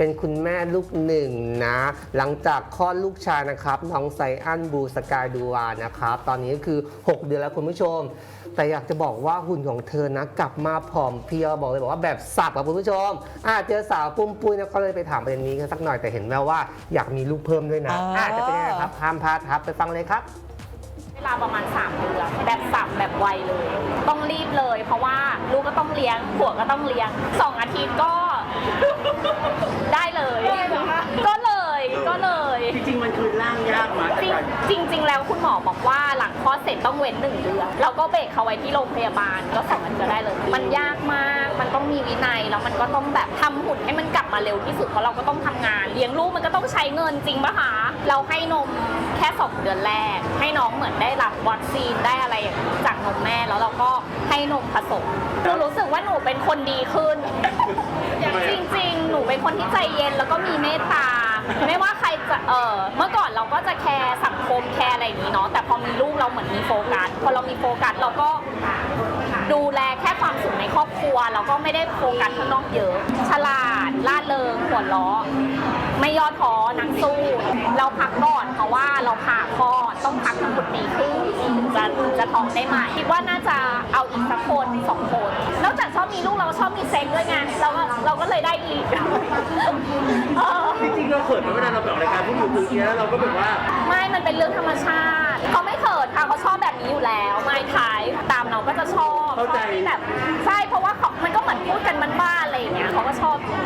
เป็นคุณแม่ลูกหนึ่งนะ หลังจากคลอดลูกชายนะครับ น้องไซอันบูสกายดูวานะครับ ตอนนี้ก็คือ 6 เดือนแล้วคุณผู้ชม แต่อยากจะบอกว่าหุ่นของเธอนะ กลับมาผอมเพรียวบอกเลยบอกว่าแบบสับอะคุณผู้ชมอ่าเจอสาวปุ้มปุ้ยนะก็เลยไปถามประเด็นนี้กันสักหน่อยแต่เห็นแววว่าอยากมีลูกเพิ่มด้วยนะอ๋ออ่อ่าจะเป็นยังไงครับห้ามพลาดครับไปฟังเลยครับ เวลาประมาณ 3 เดือนแบบสับแบบไวเลย ต้องรีบเลย เพราะว่าลูกก็ต้องเลี้ยงผัวก็ต้องเลี้ยง2อาทิตย์ก็ ได้เลย ก็เลยก็เลย จริงๆ มันคือร่างยากมากจริงจริงๆแล้วคุณหมอบอกว่าหลังคลอดเสร็จต้องเว้นหนึ่งเดือนเราก็เบรกเขาไว้ที่โรงพยาบาลก็สองอาทิตย์ก็ได้เลย มันยากมาก มันต้องมีวินัยแล้วมันก็ต้องแบบทำหุ่นให้มันกลับมาเร็วที่สุดเพราะเราก็ต้องทำงานเลี้ยงลูกมันก็ต้องใช้เงินจริงปะคะเราให้นมแค่สองเดือนแรก ให้น้องเหมือนได้รับวัคซีนได้อะไรอย่างนี้จากนมแม่แล้วเราก็ให้นมผสมหนูรู้สึกว่าหนูเป็นคนดีขึ้น จริงๆ หนูเป็นคนที่ใจเย็นแล้วก็มีเมตตา ไม่ว่าใครจะเออเมื่อก่อนเราก็จะแคร์สังคมแคร์อะไรอย่างนี้เนาะแต่พอมีลูกเราเหมือนมีโฟกัสพอเรามีโฟกัสเราก็ดูแลแค่ความสุขในครอบครัวเราก็ไม่ได้โฟกัสข้างนอกเยอะ ฉลาดล่าเริงหัวเราะไม่ย่อท้อนักสู้ เราพักก่อนเพราะว่าเราผ่าคลอดต้องพักทั้งหมดปีครึ่งถึงจะถึงจะท้องได้ใหม่คิดว่าน่าจะเอาอีกสักคนสองคน อบมีเซ็กด้วยไงเราก็เราก็เลยได้อีกเออจริงๆเราเขินไหมเวลาเราไปออกรายการผู้หญิงคุยเนี้ยเราก็แบบว่าไม่มันเป็นเรื่องธรรมชาติเขาไม่เขินค่ะเขาชอบแบบนี้อยู่แล้วไม่ขายตามเราก็จะชอบเข้าใจชอบที่แบบใช่เพราะว่าเขามันก็เหมือนพูดกันบ้านๆอะไรอย่างเงี้ยเขาก็ชอบเราแซบเราก็พาเขาแซบ